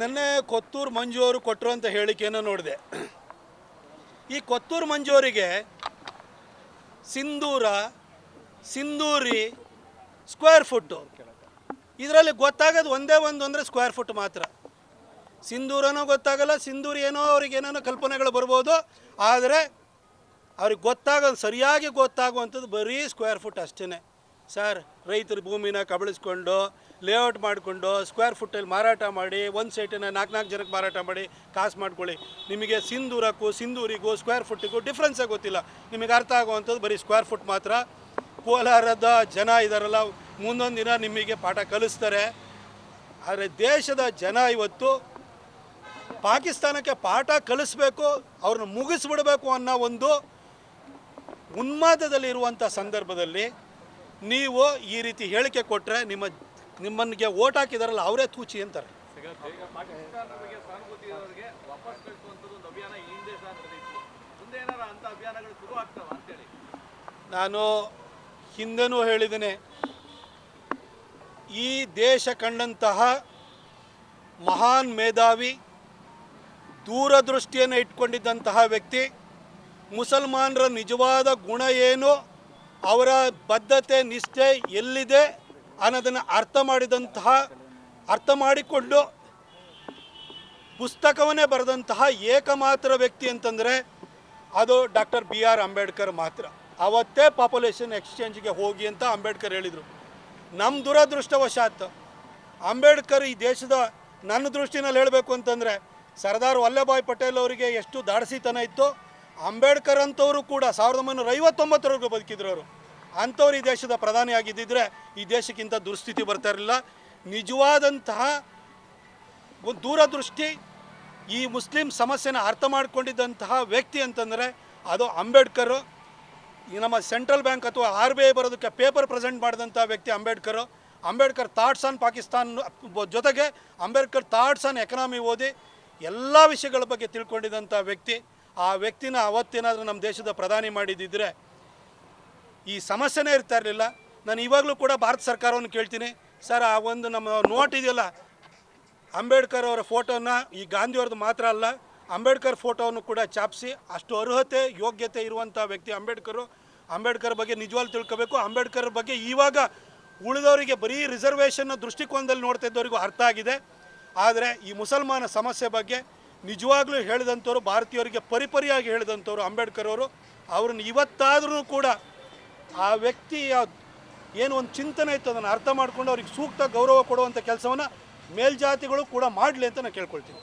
ನೆನ್ನೆ ಕೊತ್ತೂರು ಮಂಜು ಅವರು ಅಂತ ಹೇಳಿಕೆಯನ್ನು ನೋಡಿದೆ. ಈ ಕೊತ್ತೂರು ಮಂಜು ಅವರಿಗೆ ಸಿಂಧೂರ ಸಿಂಧೂರಿ ಸ್ಕ್ವೇರ್ ಫುಟ್ಟು ಇದರಲ್ಲಿ ಗೊತ್ತಾಗೋದು ಒಂದೇ ಒಂದು ಅಂದರೆ ಸ್ಕ್ವೇರ್ ಫುಟ್ ಮಾತ್ರ. ಸಿಂಧೂರನೋ ಗೊತ್ತಾಗಲ್ಲ, ಸಿಂಧೂರು ಏನೋ ಅವ್ರಿಗೆ ಏನೇನೋ ಕಲ್ಪನೆಗಳು ಬರ್ಬೋದು, ಆದರೆ ಅವ್ರಿಗೆ ಗೊತ್ತಾಗೋದು, ಸರಿಯಾಗಿ ಗೊತ್ತಾಗುವಂಥದ್ದು ಬರೀ ಸ್ಕ್ವೇರ್ ಫುಟ್ ಅಷ್ಟೇ ಸರ್ ರೈತರ ಭೂಮಿನ ಕಬಳಿಸ್ಕೊಂಡು ಲೇಔಟ್ ಮಾಡಿಕೊಂಡು ಸ್ಕ್ವೇರ್ ಫುಟ್ಟಲ್ಲಿ ಮಾರಾಟ ಮಾಡಿ ಒಂದು ಸೈಟಿನ ನಾಲ್ಕು ನಾಲ್ಕು ಜನಕ್ಕೆ ಮಾರಾಟ ಮಾಡಿ, ಕಾಸು ಮಾಡ್ಕೊಳ್ಳಿ. ನಿಮಗೆ ಸಿಂಧೂರಕ್ಕೂ, ಸಿಂಧೂರಿಗೂ ಸ್ಕ್ವೇರ್ ಫುಟ್ಟಿಗೂ ಡಿಫ್ರೆನ್ಸೇ ಗೊತ್ತಿಲ್ಲ. ನಿಮಗೆ ಅರ್ಥ ಆಗುವಂಥದ್ದು ಬರೀ ಸ್ಕ್ವೇರ್ ಫುಟ್ ಮಾತ್ರ. ಕೋಲಾರದ ಜನ ಇದಾರಲ್ಲ, ಮುಂದೊಂದು ದಿನ ನಿಮಗೆ ಪಾಠ ಕಲಿಸ್ತಾರೆ. ಆದರೆ ದೇಶದ ಜನ ಇವತ್ತು ಪಾಕಿಸ್ತಾನಕ್ಕೆ ಪಾಠ ಕಲಿಸ್ಬೇಕು, ಅವ್ರನ್ನ ಮುಗಿಸ್ಬಿಡಬೇಕು ಅನ್ನೋ ಒಂದು ಉನ್ಮಾದದಲ್ಲಿರುವಂಥ ಸಂದರ್ಭದಲ್ಲಿ ನೀವು ಈ ರೀತಿ ಹೇಳಿಕೆ ಕೊಟ್ಟರೆ ನಿಮ್ಮ, ನಿಮ್ಮನಿಗೆ ಓಟ್ ಹಾಕಿದಾರಲ್ಲ ಅವರೇ ತೂಚಿ ಅಂತಾರೆ. ನಾನು ಹಿಂದೆನೂ ಹೇಳಿದ್ದೇನೆ, ಈ ದೇಶ ಕಂಡಂತಹ ಮಹಾನ್ ಮೇಧಾವಿ ದೂರದೃಷ್ಟಿಯನ್ನು ಇಟ್ಕೊಂಡಿದ್ದಂತಹ ವ್ಯಕ್ತಿ ಮುಸಲ್ಮಾನರ ನಿಜವಾದ ಗುಣ ಏನು, ಅವರ ಬದ್ಧತೆ, ನಿಷ್ಠೆ ಎಲ್ಲಿದೆ ಅನ್ನೋದನ್ನು ಅರ್ಥ ಮಾಡಿದಂತಹ, ಅರ್ಥ ಮಾಡಿಕೊಂಡು ಪುಸ್ತಕವನ್ನೇ ಬರೆದಂತಹ ಏಕಮಾತ್ರ ವ್ಯಕ್ತಿ ಅಂತಂದರೆ ಅದು ಡಾಕ್ಟರ್ ಬಿ ಆರ್ ಅಂಬೇಡ್ಕರ್ ಮಾತ್ರ. ಅವತ್ತೇ ಪಾಪ್ಯುಲೇಷನ್ ಎಕ್ಸ್ಚೇಂಜ್ಗೆ ಹೋಗಿ ಅಂತ ಅಂಬೇಡ್ಕರ್ ಹೇಳಿದರು. ನಮ್ಮ ದುರದೃಷ್ಟವಶಾತ್ ಅಂಬೇಡ್ಕರ್ ಈ ದೇಶದ ನನ್ನ ದೃಷ್ಟಿನಲ್ಲಿ ಹೇಳಬೇಕು ಅಂತಂದರೆ ಸರ್ದಾರ್ ವಲ್ಲಭಾಯ್ ಪಟೇಲ್ ಅವರಿಗೆ ಎಷ್ಟು ದಾಡಸಿತನ ಇತ್ತು, ಅಂಬೇಡ್ಕರ್ ಅಂತವರು ಕೂಡ ಸಾವಿರದ ಒಂಬೈನೂರ ಐವತ್ತೊಂಬತ್ತರವರೆಗೂ ಬದುಕಿದ್ರು ಅವರು. ಅಂಥವ್ರು ಈ ದೇಶದ ಪ್ರಧಾನಿ ಆಗಿದ್ದಿದ್ರೆ ಈ ದೇಶಕ್ಕಿಂತ ದುರ್ಸ್ಥಿತಿ ಬರ್ತಾ ಇರಲಿಲ್ಲ. ನಿಜವಾದಂತಹ ಒಂದು ದೂರದೃಷ್ಟಿ, ಈ ಮುಸ್ಲಿಂ ಸಮಸ್ಯೆನ ಅರ್ಥ ಮಾಡಿಕೊಂಡಿದ್ದಂತಹ ವ್ಯಕ್ತಿ ಅಂತಂದರೆ ಅದು ಅಂಬೇಡ್ಕರು. ಈ ನಮ್ಮ ಸೆಂಟ್ರಲ್ ಬ್ಯಾಂಕ್ ಅಥವಾ ಆರ್ ಬಿ ಐ ಬರೋದಕ್ಕೆ ಪೇಪರ್ ಪ್ರೆಸೆಂಟ್ ಮಾಡಿದಂಥ ವ್ಯಕ್ತಿ ಅಂಬೇಡ್ಕರು. ಅಂಬೇಡ್ಕರ್ ಥಾಟ್ಸ್ ಆನ್ ಪಾಕಿಸ್ತಾನ್ ಜೊತೆಗೆ ಅಂಬೇಡ್ಕರ್ ಥಾಟ್ಸ್ ಆನ್ ಎಕನಾಮಿ ಓದಿ ಎಲ್ಲ ವಿಷಯಗಳ ಬಗ್ಗೆ ತಿಳ್ಕೊಂಡಿದ್ದಂಥ ವ್ಯಕ್ತಿ, ಆ ವ್ಯಕ್ತಿನ ಅವತ್ತೇನಾದರೂ ನಮ್ಮ ದೇಶದ ಪ್ರಧಾನಿ ಮಾಡಿದ್ದಿದ್ರೆ ಈ ಸಮಸ್ಯೆನೇ ಇರ್ತಾ ಇರಲಿಲ್ಲ. ನಾನು ಇವಾಗಲೂ ಕೂಡ ಭಾರತ ಸರ್ಕಾರವನ್ನು ಕೇಳ್ತೀನಿ. ಸರ್, ಆ ಒಂದು ನಮ್ಮ ನೋಟ್ ಇದೆಯಲ್ಲ, ಅಂಬೇಡ್ಕರ್ ಅವರ ಫೋಟೋನ, ಈ ಗಾಂಧಿಯವ್ರದ್ದು ಮಾತ್ರ ಅಲ್ಲ, ಅಂಬೇಡ್ಕರ್ ಫೋಟೋವನ್ನು ಕೂಡ ಚಾಪಿಸಿ, ಅಷ್ಟು ಅರ್ಹತೆ, ಯೋಗ್ಯತೆ ಇರುವಂಥ ವ್ಯಕ್ತಿ ಅಂಬೇಡ್ಕರು. ಅಂಬೇಡ್ಕರ್ ಬಗ್ಗೆ ನಿಜವಾಗಿ ತಿಳ್ಕೋಬೇಕು. ಅಂಬೇಡ್ಕರ್ ಬಗ್ಗೆ ಇವಾಗ ಉಳಿದವರಿಗೆ ಬರೀ ರಿಸರ್ವೇಷನ್ನ ದೃಷ್ಟಿಕೋನದಲ್ಲಿ ನೋಡ್ತಾ ಇದ್ದವರಿಗೂ ಅರ್ಥ ಆಗಿದೆ. ಆದರೆ ಈ ಮುಸಲ್ಮಾನ ಸಮಸ್ಯೆ ಬಗ್ಗೆ ನಿಜವಾಗ್ಲೂ ಹೇಳಿದಂಥವ್ರು, ಭಾರತೀಯರಿಗೆ ಪರಿಪರಿಯಾಗಿ ಹೇಳಿದಂಥವ್ರು ಅಂಬೇಡ್ಕರ್ ಅವರು, ಅವ್ರನ್ನ ಇವತ್ತಾದ್ರೂ ಕೂಡ ಆ ವ್ಯಕ್ತಿಯ ಏನು ಒಂದು ಚಿಂತನೆ ಇತ್ತು, ಅದನ್ನು ಅರ್ಥ ಮಾಡಿಕೊಂಡು ಅವ್ರಿಗೆ ಸೂಕ್ತ ಗೌರವ ಕೊಡುವಂಥ ಕೆಲಸವನ್ನು ಮೇಲ್ಜಾತಿಗಳು ಕೂಡ ಮಾಡಲಿ ಅಂತ ನಾನು ಕೇಳ್ಕೊಳ್ತೀನಿ.